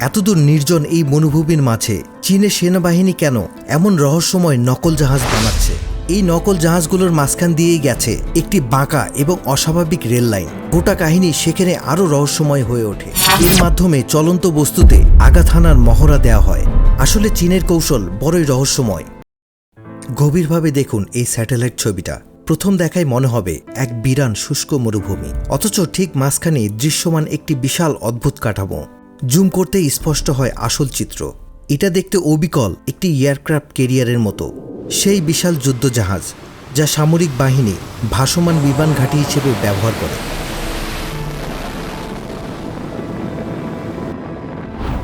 এতদূর নির্জন এই মরুভূমির মাঝে চীনের সেনাবাহিনী কেন এমন রহস্যময় নকল জাহাজ বানাচ্ছে? এই নকল জাহাজগুলোর মাঝখান দিয়েই গেছে একটি বাঁকা এবং অস্বাভাবিক রেল লাইন। গোটা কাহিনী সেখানে আরও রহস্যময় হয়ে ওঠে। এর মাধ্যমে চলন্ত বস্তুতে আঘাত হানার মহড়া দেওয়া হয়। আসলে চীনের কৌশল বড়ই রহস্যময়। গভীরভাবে দেখুন এই স্যাটেলাইট ছবিটা। প্রথম দেখায় মনে হবে এক বিরান শুষ্ক মরুভূমি। অথচ ঠিক মাঝখানে দৃশ্যমান একটি বিশাল অদ্ভুত কাঠামো। জুম করতে স্পষ্ট হয় আসল চিত্র। এটা দেখতে অবিকল একটি এয়ারক্রাফট কেরিয়ারের মতো। সেই বিশাল যুদ্ধজাহাজ, যা সামরিক বাহিনী ভাসমান বিমান ঘাঁটি হিসেবে ব্যবহার করে।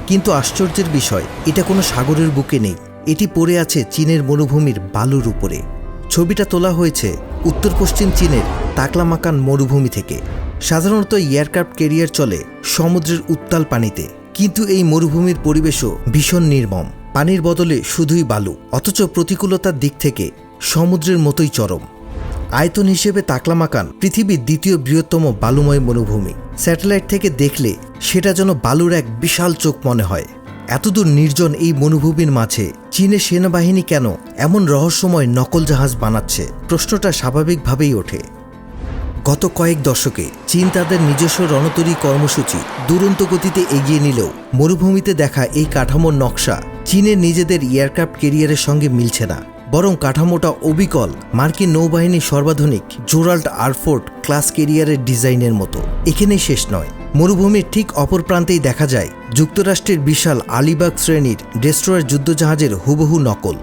কিন্তু আশ্চর্যের বিষয়, এটা কোনো সাগরের বুকে নেই। এটি পড়ে আছে চীনের মরুভূমির বালুর উপরে। ছবিটা তোলা হয়েছে উত্তর পশ্চিম চীনের তাকলামাকান মরুভূমি থেকে। সাধারণত এয়ারক্রাফট ক্যারিয়ার চলে সমুদ্রের উত্তাল পানিতে। কিন্তু এই মরুভূমির পরিবেশও ভীষণ নির্মম। পানির বদলে শুধুই বালু, অথচ প্রতিকূলতার দিক থেকে সমুদ্রের মতোই চরম। আয়তন হিসেবে তাকলামাকান পৃথিবীর দ্বিতীয় বৃহত্তম বালুময় মরুভূমি। স্যাটেলাইট থেকে দেখলে সেটা যেন বালুর এক বিশাল চোখ মনে হয়। এতদূর নির্জন এই মরুভূমির মাঝে চীনের সেনাবাহিনী কেন এমন রহস্যময় নকল জাহাজ বানাচ্ছে? প্রশ্নটা স্বাভাবিকভাবেই ওঠে। গত কয়েক দশকে চীন তাদের নিজস্ব রণতরী কর্মসূচি দুরন্ত গতিতে এগিয়ে নিলেও মরুভূমিতে দেখা এই কাঠামোর নকশা চীনের নিজেদের এয়ারক্রাফট কেরিয়ারের সঙ্গে মিলছে না। বরং কাঠামোটা অবিকল মার্কিন নৌবাহিনীর সর্বাধুনিক জোরাল্ট আরফোর্ট ক্লাস কেরিয়ারের ডিজাইনের মতো। এখানেই শেষ নয়। মরুভূমির ঠিক অপর প্রান্তেই দেখা যায় যুক্তরাষ্ট্রের বিশাল আলিবাগ শ্রেণির ডেস্ট্রয়ার যুদ্ধজাহাজের হুবহু নকল।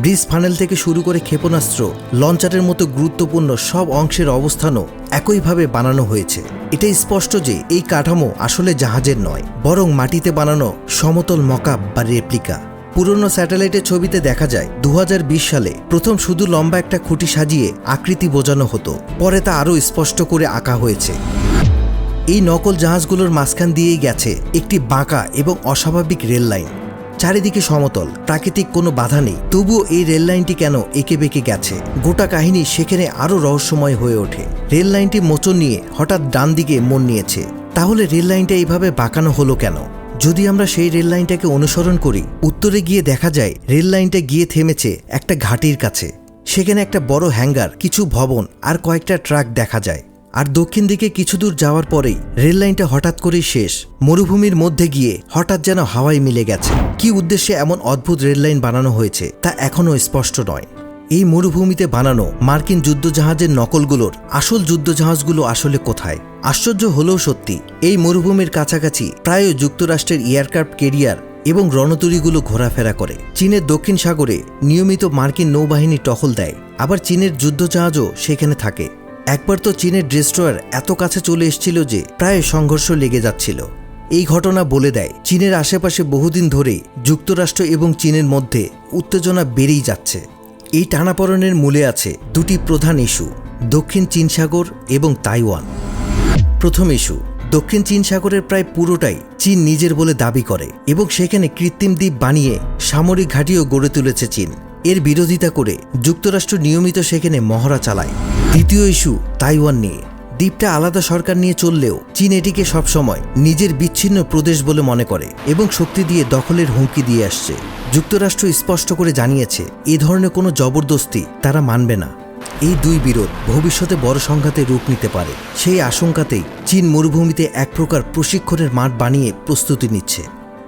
ব্রিজ ফানেল থেকে শুরু করে ক্ষেপণাস্ত্র, লঞ্চারের মতো গুরুত্বপূর্ণ সব অংশের অবস্থানও একইভাবে বানানো হয়েছে। এটাই স্পষ্ট যে এই কাঠামো আসলে জাহাজের নয়, বরং মাটিতে বানানো সমতল মকাপ বা রেপ্লিকা। পুরনো স্যাটেলাইটের ছবিতে দেখা যায় দু হাজার বিশ সালে প্রথম শুধু লম্বা একটা খুঁটি সাজিয়ে আকৃতি বোঝানো হতো, পরে তা আরও স্পষ্ট করে আঁকা হয়েছে। এই নকল জাহাজগুলোর মাঝখান দিয়েই গেছে একটি বাঁকা এবং অস্বাভাবিক রেল লাইন চারিদিকে সমতল, প্রাকৃতিক কোনো বাধা নেই। তবুও এই রেল লাইনটি কেন এঁকে বেঁকে গেছে? গোটা কাহিনী সেখানে আরও রহস্যময় হয়ে ওঠে। রেল লাইনটি মোচন নিয়ে হঠাৎ ডান দিকে মন নিয়েছে। তাহলে রেল লাইনটা এইভাবে বাঁকানো হলো কেন? যদি আমরা সেই রেল লাইনটাকে অনুসরণ করি, উত্তরে গিয়ে দেখা যায় রেল লাইনটা গিয়ে থেমেছে একটা ঘাটির কাছে। সেখানে একটা বড় হ্যাঙ্গার, কিছু ভবন আর কয়েকটা ট্রাক দেখা যায়। আর দক্ষিণ দিকে কিছু দূর যাওয়ার পরেই রেল লাইনটা হঠাৎ করেই শেষ। মরুভূমির মধ্যে গিয়ে হঠাৎ যেন হাওয়ায় মিলে গেছে। কি উদ্দেশ্যে এমন অদ্ভুত রেল লাইন বানানো হয়েছে, তা এখনও স্পষ্ট নয়। এই মরুভূমিতে বানানো মার্কিন যুদ্ধজাহাজের নকলগুলোর আসল যুদ্ধজাহাজগুলো আসলে কোথায়? আশ্চর্য হলেও সত্যি, এই মরুভূমির কাছাকাছি প্রায় যুক্তরাষ্ট্রের এয়ারক্রাফট কেরিয়ার এবং রণতরীগুলো ঘোরাফেরা করে। চীনের দক্ষিণ সাগরে নিয়মিত মার্কিন নৌবাহিনী টহল দেয়, আবার চীনের যুদ্ধজাহাজও সেখানে থাকে। একবার তো চীনের ডেস্ট্রয়ার এত কাছে চলে এসেছিল যে প্রায় সংঘর্ষ লেগে যাচ্ছিল। এই ঘটনা বলে দেয়, চীনের আশেপাশে বহুদিন ধরেই যুক্তরাষ্ট্র এবং চীনের মধ্যে উত্তেজনা বেড়েই যাচ্ছে। এই টানাপড়নের মূলে আছে দুটি প্রধান ইস্যু, দক্ষিণ চীন সাগর এবং তাইওয়ান। প্রথম ইস্যু, দক্ষিণ চীন সাগরের প্রায় পুরোটাই চীন নিজের বলে দাবি করে এবং সেখানে কৃত্রিম দ্বীপ বানিয়ে সামরিক ঘাঁটিও গড়ে তুলেছে চীন। এর বিরোধিতা করে যুক্তরাষ্ট্র নিয়মিত সেখানে মহড়া চালায়। দ্বিতীয় ইস্যু, তাইওয়ান নিয়ে। দ্বীপটা আলাদা সরকার নিয়ে চললেও চীন এটিকে সবসময় নিজের বিচ্ছিন্ন প্রদেশ বলে মনে করে এবং শক্তি দিয়ে দখলের হুমকি দিয়ে আসছে। যুক্তরাষ্ট্র স্পষ্ট করে জানিয়েছে, এ ধরনের কোনো জবরদস্তি তারা মানবে না। এই দুই বিরোধ ভবিষ্যতে বড় সংঘাতে রূপ নিতে পারে। সেই আশঙ্কাতেই চীন মরুভূমিতে এক প্রকার প্রশিক্ষণের মাঠ বানিয়ে প্রস্তুতি নিচ্ছে।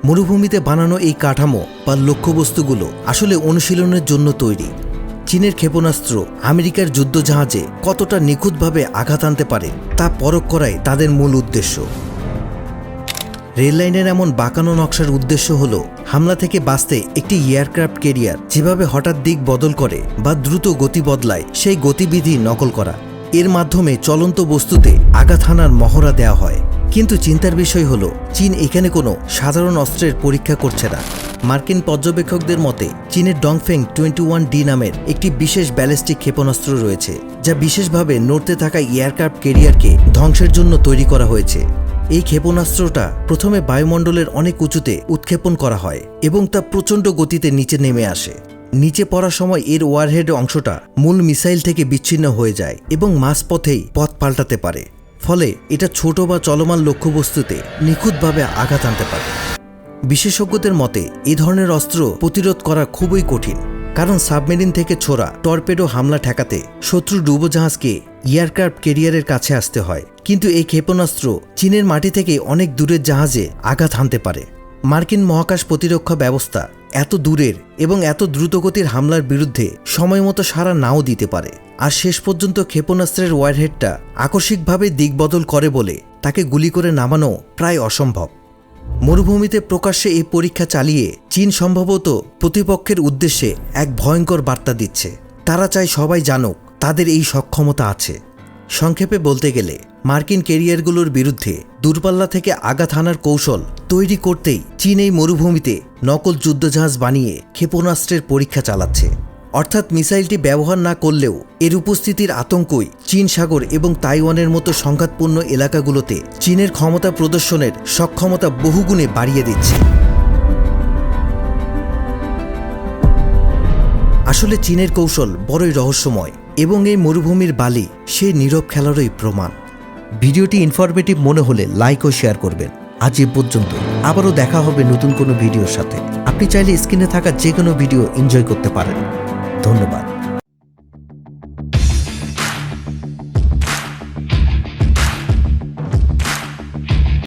মরুভূমিতে বানানো এই কাঠামো বা লক্ষ্যবস্তুগুলো আসলে অনুশীলনের জন্য তৈরি। চীনের ক্ষেপণাস্ত্র আমেরিকার যুদ্ধজাহাজে কতটা নিখুঁতভাবে আঘাত আনতে পারে তা পরখ করাই তাদের মূল উদ্দেশ্য। রেললাইনের এমন বাঁকানো নকশার উদ্দেশ্য হল হামলা থেকে বাঁচতে একটি এয়ারক্রাফট কেরিয়ার যেভাবে হঠাৎ দিক বদল করে বা দ্রুত গতি বদলায় সেই গতিবিধি নকল করা। এর মাধ্যমে চলন্ত বস্তুতে আঘাত হানার মহড়া দেওয়া হয়। কিন্তু চিন্তার বিষয় হলো, চীন এখানে কোনো সাধারণ অস্ত্রের পরীক্ষা করছে না। মার্কিন পর্যবেক্ষকদের মতে, চীনের ডংফেং টোয়েন্টি ওয়ান ডি নামের একটি বিশেষ ব্যালিস্টিক ক্ষেপণাস্ত্র রয়েছে, যা বিশেষভাবে নড়তে থাকা এয়ারক্রাফট কেরিয়ারকে ধ্বংসের জন্য তৈরি করা হয়েছে। এই ক্ষেপণাস্ত্রটা প্রথমে বায়ুমণ্ডলের অনেক উঁচুতে উৎক্ষেপণ করা হয় এবং তা প্রচণ্ড গতিতে নিচে নেমে আসে। নিচে পড়ার সময় এর ওয়ারহেড অংশটা মূল মিসাইল থেকে বিচ্ছিন্ন হয়ে যায় এবং মাঝপথেই পথ পাল্টাতে পারে। ফলে এটা ছোট বা চলমান লক্ষ্যবস্তুতে নিখুঁতভাবে আঘাত আনতে পারে। বিশেষজ্ঞদের মতে, এ ধরনের অস্ত্র প্রতিরোধ করা খুবই কঠিন, কারণ সাবমেরিন থেকে ছোড়া টর্পেডো হামলা ঠেকাতে শত্রু ডুবোজাহাজকে এয়ারক্রাফট কেরিয়ারের কাছে আসতে হয়। কিন্তু এই ক্ষেপণাস্ত্র চীনের মাটি থেকে অনেক দূরের জাহাজে আঘাত হানতে পারে। মার্কিন মহাকাশ প্রতিরক্ষা ব্যবস্থা এত দূরের এবং এত দ্রুতগতির হামলার বিরুদ্ধে সময়মতো সাড়া নাও দিতে পারে। আর শেষ পর্যন্ত ক্ষেপণাস্ত্রের ওয়ারহেডটা আকস্মিকভাবে দিকবদল করে বলে তাকে গুলি করে নামানো প্রায় অসম্ভব। মরুভূমিতে প্রকাশ্যে এই পরীক্ষা চালিয়ে চীন সম্ভবত প্রতিপক্ষের উদ্দেশ্যে এক ভয়ঙ্কর বার্তা দিচ্ছে। তারা চায় সবাই জানুক তাদের এই সক্ষমতা আছে। সংক্ষেপে বলতে গেলে, মার্কিন কেরিয়ারগুলোর বিরুদ্ধে দূরপাল্লা থেকে আঘাত হানার কৌশল তৈরি করতেই চীন এই মরুভূমিতে নকল যুদ্ধজাহাজ বানিয়ে ক্ষেপণাস্ত্রের পরীক্ষা চালাচ্ছে। অর্থাৎ মিসাইলটি ব্যবহার না করলেও এর উপস্থিতির আতঙ্কই চীন সাগর এবং তাইওয়ানের মতো সংঘাতপূর্ণ এলাকাগুলোতে চীনের ক্ষমতা প্রদর্শনের সক্ষমতা বহুগুণে বাড়িয়ে দিচ্ছে। আসলে চীনের কৌশল বড়ই রহস্যময়। এবং এই মরুভূমির বালি সেই নীরব খেলারই প্রমাণ। ভিডিওটি ইনফরমেটিভ মনে হলে লাইক ও শেয়ার করবেন। আজ এ পর্যন্ত আবারও দেখা হবে নতুন কোনো ভিডিওর সাথে। আপনি চাইলে স্ক্রিনে থাকা যে কোনো ভিডিও এনজয় করতে পারেন। ধন্যবাদ।